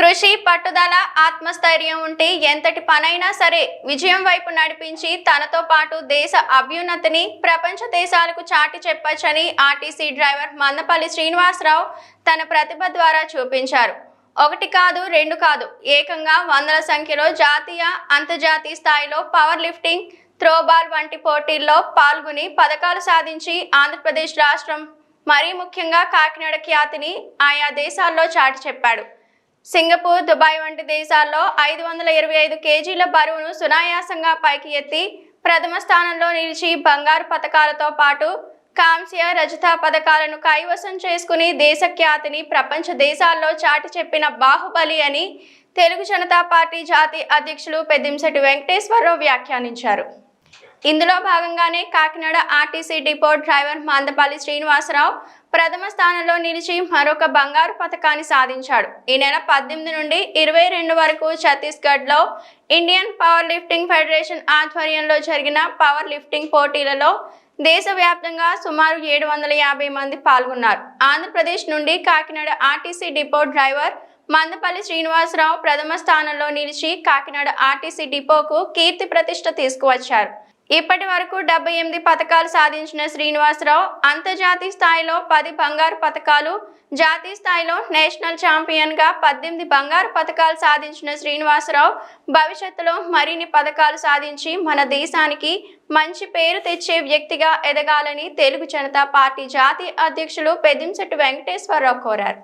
కృషి పట్టుదల ఆత్మస్థైర్యం ఉంటే ఎంతటి పనైనా సరే విజయం వైపు నడిపించి తనతో పాటు దేశ అభ్యున్నతిని ప్రపంచ దేశాలకు చాటి చెప్పొచ్చని ఆర్టీసీ డ్రైవర్ మందపల్లి శ్రీనివాసరావు తన ప్రతిభ ద్వారా చూపించారు. ఒకటి కాదు రెండు కాదు ఏకంగా వందల సంఖ్యలో జాతీయ అంతర్జాతీయ స్థాయిలో పవర్ లిఫ్టింగ్ త్రోబాల్ వంటి పోటీల్లో పాల్గొని పథకాలు సాధించి ఆంధ్రప్రదేశ్ రాష్ట్రం మరీ ముఖ్యంగా కాకినాడ ఖ్యాతిని ఆయా దేశాల్లో చాటి చెప్పాడు. సింగపూర్ దుబాయ్ వంటి దేశాల్లో ఐదు వందల ఇరవై ఐదు కేజీల బరువును సునాయాసంగా పైకి ఎత్తి ప్రథమ స్థానంలో నిలిచి బంగారు పథకాలతో పాటు కాంస్య రజత పథకాలను కైవసం చేసుకుని దేశ ఖ్యాతిని ప్రపంచ దేశాల్లో చాటి చెప్పిన బాహుబలి అని తెలుగు జనతా పార్టీ జాతీయ అధ్యక్షులు పెద్దింశెట్టి వెంకటేశ్వరరావు వ్యాఖ్యానించారు. ఇందులో భాగంగానే Kakinada RTC depot driver Mandapalli Srinivasarao ప్రథమ స్థానంలో నిలిచి మరొక బంగారు పథకాన్ని సాధించాడు. ఈ నెల పద్దెనిమిది నుండి ఇరవై రెండు వరకు ఛత్తీస్గఢ్లో ఇండియన్ పవర్ లిఫ్టింగ్ ఫెడరేషన్ ఆధ్వర్యంలో జరిగిన పవర్ లిఫ్టింగ్ పోటీలలో దేశవ్యాప్తంగా సుమారు ఏడు వందల యాభై మంది పాల్గొన్నారు. ఆంధ్రప్రదేశ్ నుండి Kakinada RTC depot driver Mandapalli Srinivasarao ప్రథమ స్థానంలో నిలిచి కాకినాడ ఆర్టీసీ డిపోకు కీర్తి ప్రతిష్ట తీసుకువచ్చారు. ఇప్పటి వరకు డెబ్బై ఎనిమిది పథకాలు సాధించిన శ్రీనివాసరావు అంతర్జాతీయ స్థాయిలో పది బంగారు పథకాలు జాతీయ స్థాయిలో నేషనల్ ఛాంపియన్గా పద్దెనిమిది బంగారు పథకాలు సాధించిన శ్రీనివాసరావు భవిష్యత్తులో మరిన్ని పథకాలు సాధించి మన దేశానికి మంచి పేరు తెచ్చే వ్యక్తిగా ఎదగాలని తెలుగు జనతా పార్టీ జాతీయ అధ్యక్షులు పెద్దింశెట్టి వెంకటేశ్వరరావు కోరారు.